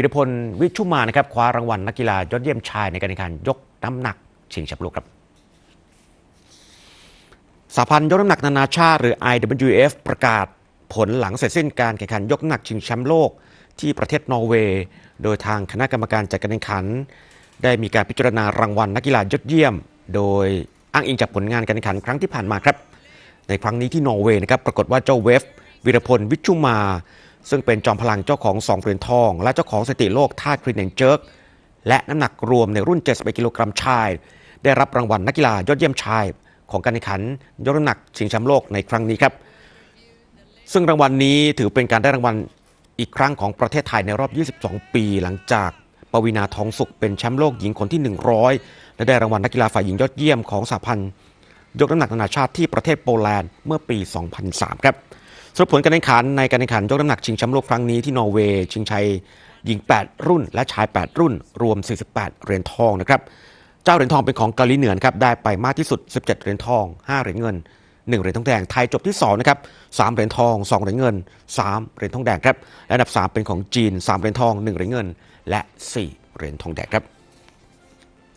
วิรพลวิชุมานะครับคว้ารางวัลนักกีฬายอดเยี่ยมชายในการแข่งขันยกน้ำหนักชิงแชมป์โลกครับสหพันธ์ยกน้ำหนักนานาชาติหรือ IWF ประกาศผลหลังเสร็จสิ้นการแข่งขันยกน้ำหนักชิงแชมป์โลกที่ประเทศนอร์เวย์ โดยทางคณะกรรมการจัดการแข่งขัน ได้มีการพิจารณารางวัลนักกีฬายอดเยี่ยม โดยอ้างอิงจากผลงานการแข่งขันครั้งที่ผ่านมาครับ ในครั้งนี้ที่นอร์เวย์นะครับปรากฏว่าเจ้าเวฟวิรพลวิชุมา ซึ่งเป็นจอมพลังเจ้าของ 2 เหรียญทอง และเจ้าของสถิติโลกท่าคลีนแอนเจิร์กและน้ำหนักรวมในรุ่น 71 กิโลกรัมชาย ได้รับรางวัลนักกีฬายอดเยี่ยมชาย ของการแข่งขันยกน้ำหนักชิงแชมป์โลกในครั้งนี้ครับ ซึ่งรางวัลนี้ถือเป็นการได้รางวัลอีกครั้งของประเทศไทยในรอบ 22 ปีหลังจากปวีนาทองสุขเป็นแชมป์โลกหญิงคนที่ 100 และได้รางวัลนักกีฬาฝ่ายหญิงยอดเยี่ยมของสหพันธ์ยกน้ำหนักนานาชาติที่ประเทศโปแลนด์เมื่อปี 2003 ครับ สรุปผลการแข่งขันในการแข่งขันยกน้ำหนักชิงแชมป์โลกครั้งนี้ที่นอร์เวย์ชิงชัยหญิง 8 รุ่น และชาย 8 รุ่น รวม 48 เหรียญทองนะครับ เจ้าเหรียญทองเป็นของเกาหลีเหนือครับได้ไปมากที่สุด 17 เหรียญทอง 5 เหรียญเงิน 1 เหรียญทองแดง ไทยจบที่ 2 นะครับ 3 เหรียญทอง 2 เหรียญเงิน 3 เหรียญทองแดงครับและอันดับ 3 เป็นของจีน 3 เหรียญทอง 1 เหรียญเงิน และ 4 เหรียญทองแดงครับ